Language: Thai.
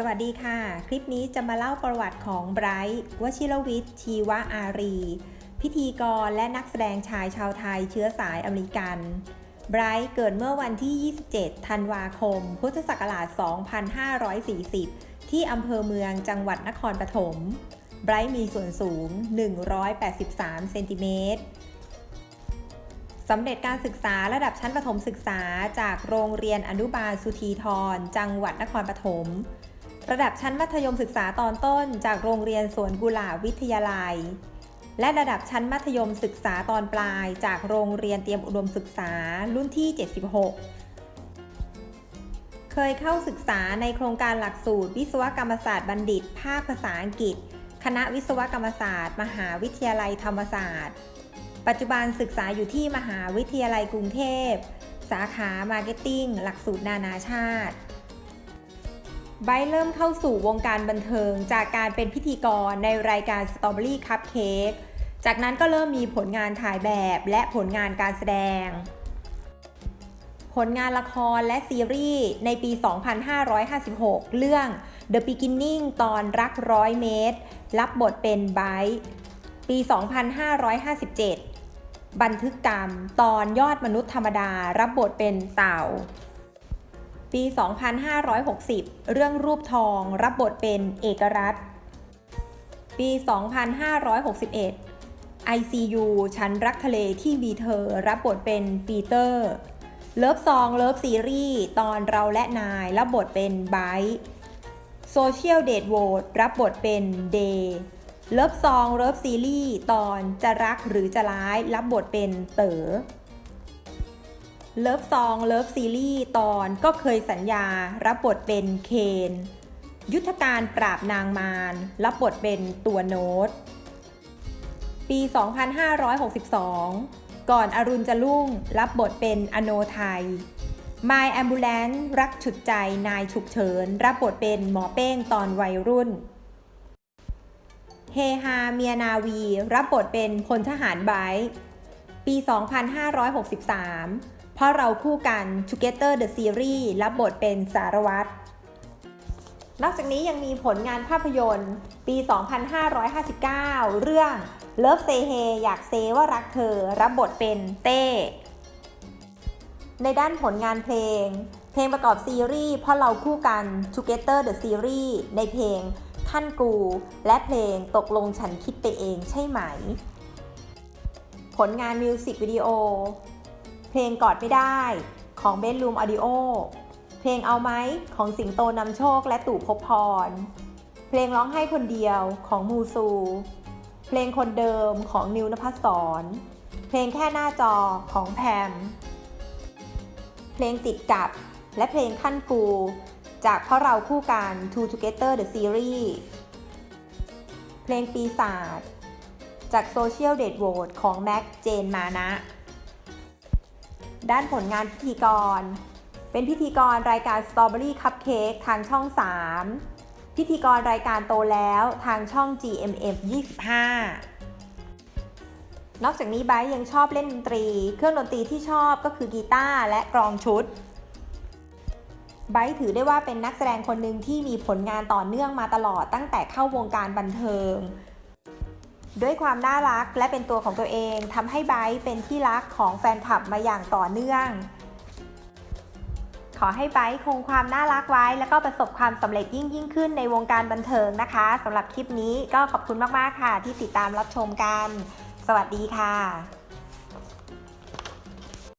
สวัสดีค่ะ คลิปนี้จะมาเล่าประวัติของไบรท์วชิรวิทย์ ชีวอารี พิธีกรและนักแสดงชายชาวไทยเชื้อสายอเมริกัน ไบรท์เกิดเมื่อวันที่ 27 ธันวาคม พุทธศักราช 2540 ที่อำเภอเมืองจังหวัดนครปฐม ไบรท์มีส่วนสูง 183 เซนติเมตรสำเร็จการศึกษาระดับชั้นประถมศึกษาจากโรงเรียนอนุบาลสุธีทรจังหวัดนครปฐม ระดับชั้นมัธยมศึกษาตอนต้น จากโรงเรียนสวนกุหลาบวิทยาลัย และระดับชั้นมัธยมศึกษาตอนปลาย จากโรงเรียนเตรียมอุดมศึกษารุ่นที่ 76 เคยเข้าศึกษาในโครงการหลักสูตร วิศวกรรมศาสตร์บัณฑิต ภาคภาษาอังกฤษ คณะวิศวกรรมศาสตร์ มหาวิทยาลัยธรรมศาสตร์ ปัจจุบันศึกษาอยู่ที่มหาวิทยาลัยกรุงเทพ สาขามาร์เก็ตติ้งหลักสูตรนานาชาติ ไบร์เริ่มเข้าสู่วงการบันเทิงจากการเป็นพิธีกรในรายการ Strawberry Cupcake จากนั้นก็เริ่มมีผลงานถ่ายแบบและผลงานการแสดง ผลงานละครและซีรีส์ในปี 2556 เรื่อง The Beginning ตอนรักร้อยเมตร รับบทเป็นไบร์ปี 2557 บันทึกกรรม ตอนยอดมนุษย์ธรรมดา รับบทเป็นเต่า ปี 2560 เรื่องรูปทองรับบทเป็นเอกรัฐ ปี 2561 ICU ฉันรักทะเลที่มีเธอรับบทเป็นปีเตอร์ เลิฟซองเลิฟซีรีส์ตอนเราและนายรับบทเป็นไบร์โซเชียลเดทโหวตรับบทเป็นเดย์เลิฟซองเลิฟซีรีส์ตอนจะรักหรือจะร้ายรับบทเป็นเต๋อ เลิฟซองเลิฟซีรีส์ตอนก็เคยสัญญา รับบทเป็นเคน ยุทธการปราบนางมาร รับบทเป็นตัวโน้ต ปี 2562 ก่อนอรุณจะรุ่ง รับบทเป็นอโนไทย My Ambulance รักฉุดใจนายฉุกเฉิน รับบทเป็นหมอเป้งตอนวัยรุ่น เฮฮาเมียนาวี รับบทเป็นพลทหารไบร์ทปี 2563 เพราะเราคู่กัน Together the Series รับบทเป็นสารวัตร นอกจากนี้ยังมีผลงานภาพยนตร์ ปี 2559 เรื่อง Love Say Hey อยากเซว่ารักเธอ รับบทเป็นเต้ ในด้านผลงานเพลง เพลงประกอบซีรีส์เพราะเราคู่กัน Together the Series ในเพลงท่านกู และเพลงตกลงฉันคิดไปเองใช่ไหม ผลงานมิวสิกวิดีโอ เพลงกอดไม่ได้ของเบนลูมอ u ดิโอเพลงเอาไหมของสิงโตนำโชคและตู่พบพร เพลงร้องไห้คนเดียวของมูซู เพลงคนเดิมของนิวนภัสสรเพลงแค่หน้าจอของแพม เพลงติดกับและเพลงขั้นกู จากเพราะเราคู่กัน Two Together the Series เพลงปีศาจจาก Social Date Vote ของแม็กเจนมานะ ด้านผลงานพิธีกร เป็นพิธีกรรายการ Strawberry Cupcake ทางช่อง 3 พิธีกรรายการโตแล้วทางช่อง GMM 25 นอกจากนี้ไบยังชอบเล่นดนตรี เครื่องดนตรีที่ชอบก็คือกีตาร์และกลองชุดไบถือได้ว่าเป็นนักแสดงคนหนึ่งที่มีผลงานต่อเนื่องมาตลอดตั้งแต่เข้าวงการบันเทิง ด้วยความน่ารักและเป็นตัวของตัวเองทำให้ไบร์เป็นที่รักของแฟนคลับมาอย่างต่อเนื่อง ขอให้ไบร์คงความน่ารักไว้ แล้วก็ประสบความสำเร็จยิ่งยิ่งขึ้นในวงการบันเทิงนะคะสำหรับคลิปนี้ก็ขอบคุณมาก ๆ ค่ะ ที่ติดตามรับชมกัน สวัสดีค่ะ